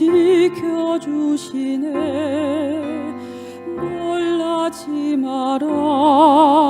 지켜주시네. 놀라지 마라.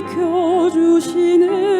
지켜주시네.